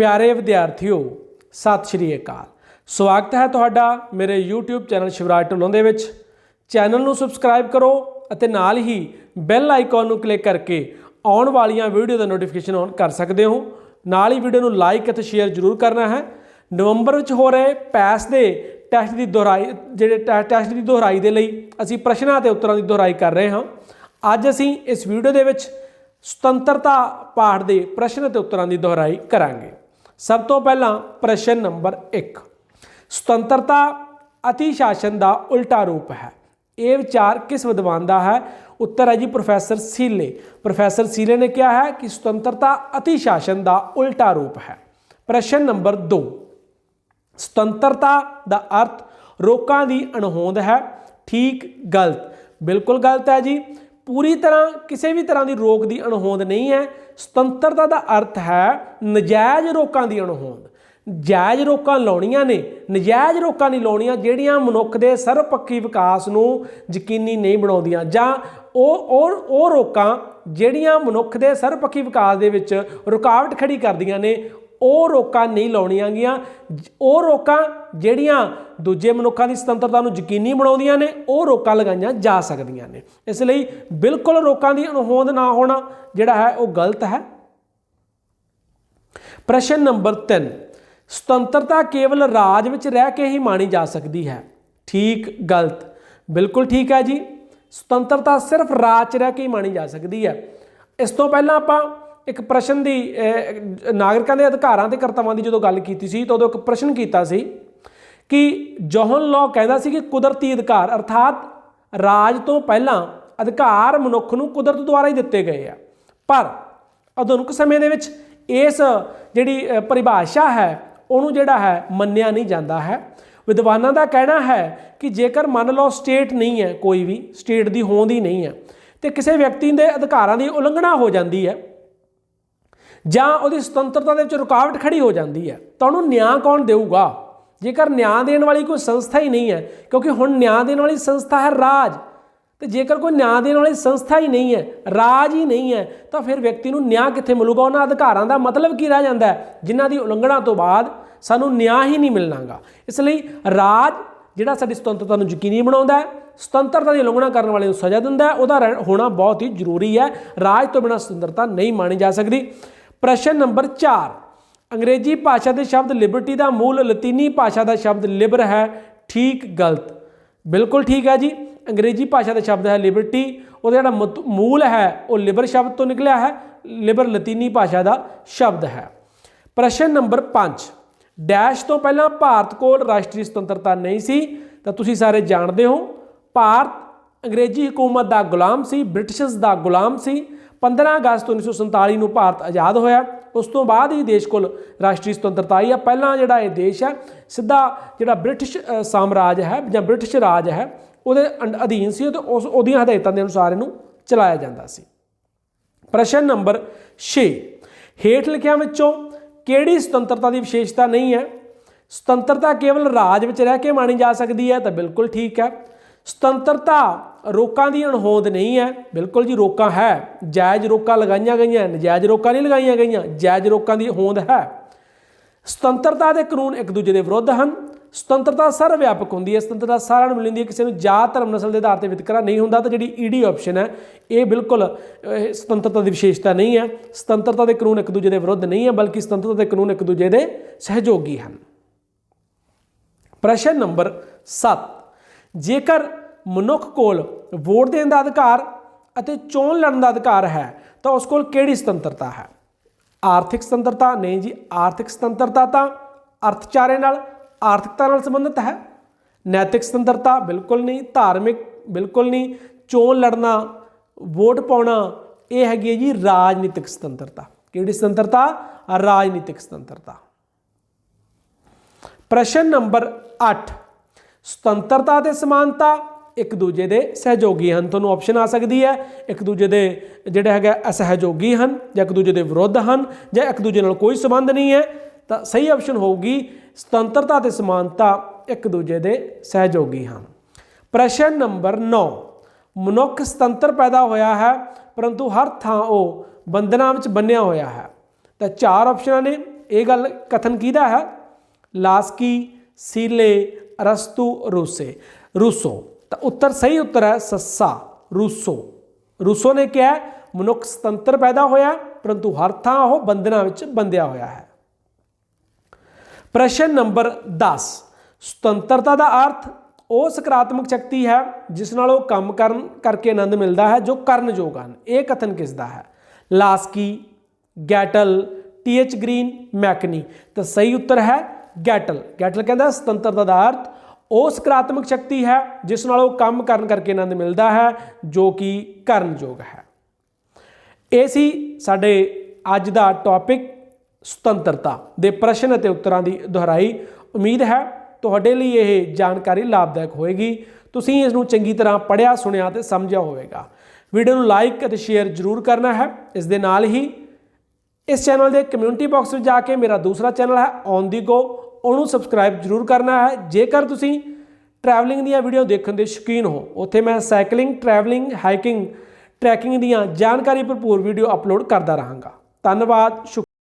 ਪਿਆਰੇ ਵਿਦਿਆਰਥੀਓ, ਸਤਿ ਸ਼੍ਰੀ ਅਕਾਲ। ਸਵਾਗਤ ਹੈ ਤੁਹਾਡਾ ਮੇਰੇ YouTube ਚੈਨਲ ਸ਼ਿਵਰਾਜ ਢੁੱਲੋਂ ਦੇ ਵਿੱਚ। ਚੈਨਲ ਨੂੰ ਸਬਸਕ੍ਰਾਈਬ ਕਰੋ ਅਤੇ ਨਾਲ ਹੀ ਬੈਲ ਆਈਕਨ ਨੂੰ ਕਲਿੱਕ ਕਰਕੇ ਆਉਣ ਵਾਲੀਆਂ ਵੀਡੀਓ ਦਾ ਨੋਟੀਫਿਕੇਸ਼ਨ ਔਨ ਕਰ ਸਕਦੇ ਹੋ। ਨਾਲ ਹੀ ਵੀਡੀਓ ਨੂੰ ਲਾਈਕ ਅਤੇ ਸ਼ੇਅਰ ਜ਼ਰੂਰ ਕਰਨਾ ਹੈ। ਨਵੰਬਰ ਵਿੱਚ ਹੋ ਰਹੇ ਪੈਸ ਦੇ ਟੈਸਟ ਦੀ ਦੁਹਰਾਈ, ਜਿਹੜੇ ਟੈ- ਟੈਸਟ ਦੀ ਦੁਹਰਾਈ ਦੇ ਲਈ ਅਸੀਂ ਪ੍ਰਸ਼ਨਾਂ ਅਤੇ ਉੱਤਰਾਂ ਦੀ ਦੁਹਰਾਈ ਕਰ ਰਹੇ ਹਾਂ। ਅੱਜ ਅਸੀਂ ਇਸ ਵੀਡੀਓ ਦੇ ਵਿੱਚ ਸੁਤੰਤਰਤਾ ਪਾਠ ਦੇ ਪ੍ਰਸ਼ਨ ਅਤੇ ਉੱਤਰਾਂ ਦੀ ਦੁਹਰਾਈ ਕਰਾਂਗੇ। ਸਭ ਤੋਂ ਪਹਿਲਾਂ ਪ੍ਰਸ਼ਨ ਨੰਬਰ 1 ਸੁਤੰਤਰਤਾ ਅਤੀ ਸ਼ਾਸਨ ਦਾ ਉਲਟਾ ਰੂਪ ਹੈ। ਇਹ ਵਿਚਾਰ ਕਿਸ ਵਿਦਵਾਨ ਦਾ ਹੈ? ਉੱਤਰ ਹੈ ਜੀ ਪ੍ਰੋਫੈਸਰ ਸੀਲੇ। ਪ੍ਰੋਫੈਸਰ ਸੀਲੇ ਨੇ ਕਿਹਾ ਹੈ ਕਿ ਸੁਤੰਤਰਤਾ ਅਤੀ ਸ਼ਾਸਨ ਦਾ ਉਲਟਾ ਰੂਪ ਹੈ। ਪ੍ਰਸ਼ਨ ਨੰਬਰ 2 ਸੁਤੰਤਰਤਾ ਦਾ ਅਰਥ ਰੋਕਾਂ ਦੀ ਅਣਹੋਂਦ ਹੈ। ਠੀਕ, ਗਲਤ। ਬਿਲਕੁਲ ਗਲਤ ਹੈ ਜੀ। ਪੂਰੀ ਤਰ੍ਹਾਂ ਕਿਸੇ ਵੀ ਤਰ੍ਹਾਂ ਦੀ ਰੋਕ ਦੀ ਅਣਹੋਂਦ ਨਹੀਂ ਹੈ। ਸੁਤੰਤਰਤਾ ਦਾ ਅਰਥ ਹੈ ਨਜਾਇਜ਼ ਰੋਕਾਂ ਦੀ ਅਣਹੋਂਦ। ਜਾਇਜ਼ ਰੋਕਾਂ ਲਾਉਣੀਆਂ ਨੇ, ਨਜਾਇਜ਼ ਰੋਕਾਂ ਨਹੀਂ ਲਾਉਣੀਆਂ ਜਿਹੜੀਆਂ ਮਨੁੱਖ ਦੇ ਸਰਵਪੱਖੀ ਵਿਕਾਸ ਨੂੰ ਯਕੀਨੀ ਨਹੀਂ ਬਣਾਉਂਦੀਆਂ ਜਾਂ ਉਹ ਉਹ ਉਹ ਰੋਕਾਂ ਜਿਹੜੀਆਂ ਮਨੁੱਖ ਦੇ ਸਰਵਪੱਖੀ ਵਿਕਾਸ ਦੇ ਵਿੱਚ ਰੁਕਾਵਟ ਖੜੀ ਕਰਦੀਆਂ ਨੇ, ਉਹ ਰੋਕਾਂ ਨਹੀਂ ਲਾਉਣੀਆਂ ਗੀਆਂ। ਜ- ਉਹ ਰੋਕਾਂ ਜਿਹੜੀਆਂ ਦੂਜੇ ਮਨੁੱਖਾਂ ਦੀ ਸੁਤੰਤਰਤਾ ਨੂੰ ਯਕੀਨੀ ਬਣਾਉਂਦੀਆਂ ਨੇ, ਉਹ ਰੋਕਾਂ ਲਗਾਈਆਂ ਜਾ ਸਕਦੀਆਂ ਨੇ। ਇਸ ਲਈ ਬਿਲਕੁਲ ਰੋਕਾਂ ਦੀ ਅਣਹੋਂਦ ਨਾ ਹੋਣਾ ਜਿਹੜਾ ਹੈ, ਉਹ ਗਲਤ ਹੈ। ਪ੍ਰਸ਼ਨ ਨੰਬਰ 3 ਸੁਤੰਤਰਤਾ ਕੇਵਲ ਰਾਜ ਵਿੱਚ ਰਹਿ ਕੇ ਹੀ ਮਾਣੀ ਜਾ ਸਕਦੀ ਹੈ। ਠੀਕ, ਗਲਤ। ਬਿਲਕੁਲ ਠੀਕ ਹੈ ਜੀ। ਸੁਤੰਤਰਤਾ ਸਿਰਫ ਰਾਜ 'ਚ ਰਹਿ ਕੇ ਹੀ ਮਾਣੀ ਜਾ ਸਕਦੀ ਹੈ। ਇਸ ਤੋਂ ਪਹਿਲਾਂ ਆਪਾਂ ਇੱਕ ਪ੍ਰਸ਼ਨ ਦੀ ਨਾਗਰਿਕਾਂ ਦੇ ਅਧਿਕਾਰਾਂ ਤੇ ਕਰਤੱਵਾਂ ਦੀ ਜਦੋਂ ਗੱਲ ਕੀਤੀ ਸੀ, ਤਾਂ ਉਦੋਂ ਇੱਕ ਪ੍ਰਸ਼ਨ ਕੀਤਾ ਸੀ ਕਿ ਜੋਹਨ ਲਾਅ ਕਹਿੰਦਾ ਸੀ ਕਿ ਕੁਦਰਤੀ ਅਧਿਕਾਰ ਅਰਥਾਤ ਰਾਜ ਤੋਂ ਪਹਿਲਾਂ ਅਧਿਕਾਰ ਮਨੁੱਖ ਨੂੰ ਕੁਦਰਤ ਦੁਆਰਾ ਹੀ ਦਿੱਤੇ ਗਏ ਆ। ਪਰ ਆਧੁਨਿਕ ਸਮੇਂ ਦੇ ਵਿੱਚ ਇਸ ਜਿਹੜੀ ਪਰਿਭਾਸ਼ਾ ਹੈ, ਉਹਨੂੰ ਜਿਹੜਾ ਹੈ, ਮੰਨਿਆ ਨਹੀਂ ਜਾਂਦਾ ਹੈ। ਵਿਦਵਾਨਾਂ ਦਾ ਕਹਿਣਾ ਹੈ ਕਿ ਜੇਕਰ ਮੰਨ ਲਓ ਸਟੇਟ ਨਹੀਂ ਹੈ ਕੋਈ ਵੀ, ਸਟੇਟ ਦੀ ਹੋਂਦ ਹੀ ਨਹੀਂ ਹੈ, ਤੇ ਕਿਸੇ ਵਿਅਕਤੀ ਦੇ ਅਧਿਕਾਰਾਂ ਦੀ ਉਲੰਘਣਾ ਹੋ ਜਾਂਦੀ ਹੈ ਜਾਂ ਉਹਦੀ ਸੁਤੰਤਰਤਾ ਦੇ ਵਿੱਚ ਰੁਕਾਵਟ ਖੜੀ ਹੋ ਜਾਂਦੀ ਹੈ, ਤਾਂ ਉਹਨੂੰ ਨਿਆਂ ਕੌਣ ਦੇਊਗਾ? ਜੇਕਰ ਨਿਆਂ ਦੇਣ ਵਾਲੀ ਕੋਈ ਸੰਸਥਾ ਹੀ ਨਹੀਂ ਹੈ, ਕਿਉਂਕਿ ਹੁਣ ਨਿਆਂ ਦੇਣ ਵਾਲੀ ਸੰਸਥਾ ਹੈ ਰਾਜ, ਤੇ ਜੇਕਰ ਕੋਈ ਨਿਆਂ ਦੇਣ ਵਾਲੀ ਸੰਸਥਾ ਹੀ ਨਹੀਂ ਹੈ, ਰਾਜ ਹੀ ਨਹੀਂ ਹੈ, ਤਾਂ ਫਿਰ ਵਿਅਕਤੀ ਨੂੰ ਨਿਆਂ ਕਿੱਥੇ ਮਿਲੂਗਾ? ਉਹਨਾਂ ਅਧਿਕਾਰਾਂ ਦਾ ਮਤਲਬ ਕੀ ਰਹਿ ਜਾਂਦਾ ਜਿਨ੍ਹਾਂ ਦੀ ਉਲੰਘਣਾ ਤੋਂ ਬਾਅਦ ਸਾਨੂੰ ਨਿਆਂ ਹੀ ਨਹੀਂ ਮਿਲਣਾਗਾ। ਇਸ ਲਈ ਰਾਜ ਜਿਹੜਾ ਸਾਡੀ ਸੁਤੰਤਰਤਾ ਨੂੰ ਯਕੀਨੀ ਬਣਾਉਂਦਾ ਹੈ, ਸੁਤੰਤਰਤਾ ਦੀ ਉਲੰਘਣਾ ਕਰਨ ਵਾਲੇ ਨੂੰ ਸਜ਼ਾ ਦਿੰਦਾ ਹੈ, ਉਹਦਾ ਰਹਿ- ਹੋਣਾ ਬਹੁਤ ਹੀ ਜ਼ਰੂਰੀ ਹੈ। ਰਾਜ ਤੋਂ ਬਿਨਾਂ ਸੁਤੰਤਰਤਾ ਨਹੀਂ ਮਾਣੀ ਜਾ ਸਕਦੀ। ਪ੍ਰਸ਼ਨ ਨੰਬਰ 4 ਅੰਗਰੇਜ਼ੀ ਭਾਸ਼ਾ ਦੇ ਸ਼ਬਦ ਲਿਬਰਟੀ ਦਾ ਮੂਲ ਲਤੀਨੀ ਭਾਸ਼ਾ ਦਾ ਸ਼ਬਦ ਲਿਬਰ ਹੈ, ਠੀਕ, ਗਲਤ। ਬਿਲਕੁਲ ਠੀਕ ਹੈ ਜੀ। ਅੰਗਰੇਜ਼ੀ ਭਾਸ਼ਾ ਦਾ ਸ਼ਬਦ ਹੈ ਲਿਬਰਟੀ। ਉਹਦਾ ਜਿਹੜਾ ਮਤ- ਮੂਲ ਹੈ, ਉਹ ਲਿਬਰ ਸ਼ਬਦ ਤੋਂ ਨਿਕਲਿਆ ਹੈ। ਲਿਬਰ ਲਤੀਨੀ ਭਾਸ਼ਾ ਦਾ ਸ਼ਬਦ ਹੈ। ਪ੍ਰਸ਼ਨ ਨੰਬਰ 5 ਡੈਸ਼ ਤੋਂ ਪਹਿਲਾਂ ਭਾਰਤ ਕੋਲ ਰਾਸ਼ਟਰੀ ਸੁਤੰਤਰਤਾ ਨਹੀਂ ਸੀ, ਤਾਂ ਤੁਸੀਂ ਸਾਰੇ ਜਾਣਦੇ ਹੋ, ਭਾਰਤ ਅੰਗਰੇਜ਼ੀ ਹਕੂਮਤ ਦਾ ਗੁਲਾਮ ਸੀ, ਬ੍ਰਿਟਿਸ਼ਰਸ ਦਾ ਗੁਲਾਮ ਸੀ। 15 ਅਗਸਤ 1947 ਨੂੰ ਭਾਰਤ ਆਜ਼ਾਦ ਹੋਇਆ। ਉਸ ਤੋਂ ਬਾਅਦ ਹੀ ਦੇਸ਼ ਕੋਲ ਰਾਸ਼ਟਰੀ ਸੁਤੰਤਰਤਾ ਆਈ ਹੈ ਪਹਿਲਾਂ ਜਿਹੜਾ ਇਹ ਦੇਸ਼ ਹੈ, ਸਿੱਧਾ ਜਿਹੜਾ ਬ੍ਰਿਟਿਸ਼ ਸਾਮਰਾਜ ਹੈ ਜਾਂ ਬ੍ਰਿਟਿਸ਼ ਰਾਜ ਹੈ, ਉਹਦੇ ਅੰਡ- ਅਧੀਨ ਸੀ ਤੇ ਉਸ, ਉਹਦੀਆਂ ਹਦਾਇਤਾਂ ਦੇ ਅਨੁਸਾਰ ਇਹਨੂੰ ਚਲਾਇਆ ਜਾਂਦਾ ਸੀ। ਪ੍ਰਸ਼ਨ ਨੰਬਰ 6 ਹੇਠ ਲਿਖਿਆਂ ਵਿੱਚੋਂ ਕਿਹੜੀ ਸੁਤੰਤਰਤਾ ਦੀ ਵਿਸ਼ੇਸ਼ਤਾ ਨਹੀਂ ਹੈ? ਸੁਤੰਤਰਤਾ ਕੇਵਲ ਰਾਜ ਵਿੱਚ ਰਹਿ ਕੇ ਮਾਣੀ ਜਾ ਸਕਦੀ ਹੈ ਤਾਂ ਬਿਲਕੁਲ ਠੀਕ ਹੈ। ਸੁਤੰਤਰਤਾ ਰੋਕਾਂ ਦੀ ਅਣਹੋਂਦ ਨਹੀਂ ਹੈ। ਬਿਲਕੁਲ ਜੀ ਰੋਕਾਂ ਹੈ। ਜਾਇਜ਼ ਰੋਕਾਂ ਲਗਾਈਆਂ ਗਈਆਂ, ਨਜਾਇਜ਼ ਰੋਕਾਂ ਨਹੀਂ ਲਗਾਈਆਂ ਗਈਆਂ, ਜਾਇਜ਼ ਰੋਕਾਂ ਦੀ ਹੋਂਦ ਹੈ। ਸੁਤੰਤਰਤਾ ਦੇ ਕਾਨੂੰਨ ਇੱਕ ਦੂਜੇ ਦੇ ਵਿਰੁੱਧ ਹਨ। ਸੁਤੰਤਰਤਾ ਸਰਵ ਵਿਆਪਕ ਹੁੰਦੀ ਹੈ। ਸੁਤੰਤਰਤਾ ਸਾਰਿਆਂ ਨੂੰ ਮਿਲਦੀ ਹੈ। ਕਿਸੇ ਨੂੰ ਜਾਤ, ਧਰਮ, ਨਸਲ ਦੇ ਆਧਾਰ ਤੇ ਵਿਤਕਰਾ ਨਹੀਂ ਹੁੰਦਾ ਤਾਂ ਜਿਹੜੀ ਈਡੀ ਆਪਸ਼ਨ ਹੈ, ਇਹ ਬਿਲਕੁਲ ਸੁਤੰਤਰਤਾ ਦੀ ਵਿਸ਼ੇਸ਼ਤਾ ਨਹੀਂ ਹੈ। ਸੁਤੰਤਰਤਾ ਦੇ ਕਾਨੂੰਨ ਇੱਕ ਦੂਜੇ ਦੇ ਵਿਰੁੱਧ ਨਹੀਂ ਹੈ, ਬਲਕਿ ਸੁਤੰਤਰਤਾ ਦੇ ਕਾਨੂੰਨ ਇੱਕ ਦੂਜੇ ਦੇ ਸਹਿਯੋਗੀ ਹਨ। ਪ੍ਰਸ਼ਨ ਨੰਬਰ 7 ਜੇਕਰ ਮਨੁੱਖ ਕੋਲ ਵੋਟ ਦੇਣ ਦਾ ਅਧਿਕਾਰ ਅਤੇ ਚੋਣ ਲੜਨ ਦਾ ਅਧਿਕਾਰ ਹੈ, ਤਾਂ ਉਸ ਕੋਲ ਕਿਹੜੀ ਸੁਤੰਤਰਤਾ ਹੈ? ਆਰਥਿਕ ਸੁਤੰਤਰਤਾ ਨਹੀਂ ਜੀ, ਆਰਥਿਕ ਸੁਤੰਤਰਤਾ ਤਾਂ ਅਰਥਚਾਰੇ ਨਾਲ, ਆਰਥਿਕਤਾ ਨਾਲ ਸੰਬੰਧਿਤ ਹੈ। ਨੈਤਿਕ ਸੁਤੰਤਰਤਾ ਬਿਲਕੁਲ ਨਹੀਂ, ਧਾਰਮਿਕ ਬਿਲਕੁਲ ਨਹੀਂ, ਚੋਣ ਲੜਨਾ, ਵੋਟ ਪਾਉਣਾ, ਇਹ ਹੈਗੀ ਹੈ ਜੀ ਰਾਜਨੀਤਿਕ ਸੁਤੰਤਰਤਾ। ਕਿਹੜੀ ਸੁਤੰਤਰਤਾ? ਰਾਜਨੀਤਿਕ ਸੁਤੰਤਰਤਾ। ਪ੍ਰਸ਼ਨ ਨੰਬਰ 8 ਸੁਤੰਤਰਤਾ ਤੇ ਸਮਾਨਤਾ ਇੱਕ ਦੂਜੇ ਦੇ ਸਹਿਯੋਗੀ ਹਨ। ਤੁਹਾਨੂੰ ਆਪਸ਼ਨ ਆ ਸਕਦੀ ਹੈ, ਇੱਕ ਦੂਜੇ ਦੇ ਜਿਹੜੇ ਹੈਗਾ ਅਸਹਿਯੋਗੀ ਹਨ ਜਾਂ ਇੱਕ ਦੂਜੇ ਦੇ ਵਿਰੁੱਧ ਹਨ ਜਾਂ ਇੱਕ ਦੂਜੇ ਨਾਲ ਕੋਈ ਸੰਬੰਧ ਨਹੀਂ ਹੈ, ਤਾਂ ਸਹੀ ਆਪਸ਼ਨ ਹੋਊਗੀ ਸੁਤੰਤਰਤਾ ਤੇ ਸਮਾਨਤਾ ਇੱਕ ਦੂਜੇ ਦੇ ਸਹਿਯੋਗੀ ਹਨ। ਪ੍ਰਸ਼ਨ ਨੰਬਰ 9 ਮਨੁੱਖ ਸੁਤੰਤਰ ਪੈਦਾ ਹੋਇਆ ਹੈ, ਪਰੰਤੂ ਹਰ ਥਾਂ ਉਹ ਬੰਧਨਾਂ ਵਿੱਚ ਬੰਨਿਆ ਹੋਇਆ ਹੈ। ਤਾਂ ਚਾਰ ਆਪਸ਼ਨਾਂ ਨੇ, ਇਹ ਗੱਲ ਕਥਨ ਕਿਹਦਾ ਹੈ? ਲਾਸਕੀ, ਸੀਲੇ ਰਸਤੂ ਰੂਸੇ ਰੂਸੋ ਤਾਂ ਉੱਤਰ ਸਹੀ ਉੱਤਰ ਹੈ ਸੱਸਾ ਰੂਸੋ ਰੂਸੋ ਨੇ ਕਿਹਾ ਮਨੁੱਖ ਸੁਤੰਤਰ ਪੈਦਾ ਹੋਇਆ ਪਰੰਤੂ ਹਰ ਥਾਂ ਉਹ ਬੰਧਨਾਂ ਵਿੱਚ ਬੰਧਿਆ ਹੋਇਆ ਹੈ ਪ੍ਰਸ਼ਨ ਨੰਬਰ 10 ਸੁਤੰਤਰਤਾ ਦਾ ਅਰਥ ਉਹ ਸਕਾਰਾਤਮਕ ਸ਼ਕਤੀ ਹੈ ਜਿਸ ਨਾਲ ਉਹ ਕੰਮ ਕਰਨ ਕਰਕੇ ਆਨੰਦ ਮਿਲਦਾ ਹੈ ਜੋ ਕਰਨ ਯੋਗ ਹਨ ਇਹ ਕਥਨ ਕਿਸ ਦਾ ਹੈ Laski Gettell T H Green ਮੈਕਨੀ ਤਾਂ ਸਹੀ ਉੱਤਰ ਹੈ ਗੈਟਲ। ਗੈਟਲ ਕਹਿੰਦਾ ਸੁਤੰਤਰਤਾ ਦਾ ਅਰਥ, ਉਹ ਸਕਾਰਾਤਮਕ ਸ਼ਕਤੀ ਹੈ, ਜਿਸ ਨਾਲ ਉਹ ਕੰਮ ਕਰਨ ਕਰਕੇ ਆਨੰਦ ਮਿਲਦਾ ਹੈ, ਜੋ ਕਿ ਕਰਨਯੋਗ ਹੈ। ਇਹ ਸੀ ਸਾਡੇ ਅੱਜ ਦਾ ਟੌਪਿਕ ਸੁਤੰਤਰਤਾ ਦੇ ਪ੍ਰਸ਼ਨ ਅਤੇ ਉੱਤਰਾਂ ਦੀ ਦੁਹਰਾਈ। ਉਮੀਦ ਹੈ ਤੁਹਾਡੇ ਲਈ ਇਹ ਜਾਣਕਾਰੀ ਲਾਭਦਾਇਕ ਹੋਏਗੀ। ਤੁਸੀਂ ਇਸ ਨੂੰ ਚੰਗੀ ਤਰ੍ਹਾਂ ਪੜ੍ਹਿਆ, ਸੁਣਿਆ ਤੇ ਸਮਝਿਆ ਹੋਵੇਗਾ। ਵੀਡੀਓ ਨੂੰ ਲਾਈਕ ਅਤੇ ਸ਼ੇਅਰ ਜ਼ਰੂਰ ਕਰਨਾ ਹੈ। ਇਸ ਦੇ ਨਾਲ ਹੀ ਇਸ ਚੈਨਲ ਦੇ ਕਮਿਊਨਿਟੀ ਬਾਕਸ ਵਿੱਚ ਜਾ ਕੇ ਮੇਰਾ ਦੂਸਰਾ ਚੈਨਲ ਹੈ ਔਨ ਦੀ ਗੋ ਉਹਨੂੰ ਸਬਸਕ੍ਰਾਈਬ ਜ਼ਰੂਰ ਕਰਨਾ ਹੈ। ਜੇਕਰ ਤੁਸੀਂ ਟਰੈਵਲਿੰਗ ਦੀਆਂ ਵੀਡੀਓ ਦੇਖਣ ਦੇ ਸ਼ੌਕੀਨ ਹੋ, ਉੱਥੇ ਮੈਂ ਸਾਈਕਲਿੰਗ ਟਰੈਵਲਿੰਗ ਹਾਈਕਿੰਗ ਟਰੈਕਿੰਗ ਦੀਆਂ ਜਾਣਕਾਰੀ ਭਰਪੂਰ ਵੀਡੀਓ ਅਪਲੋਡ ਕਰਦਾ ਰਹਾਂਗਾ। ਧੰਨਵਾਦ, ਸ਼ੁਕ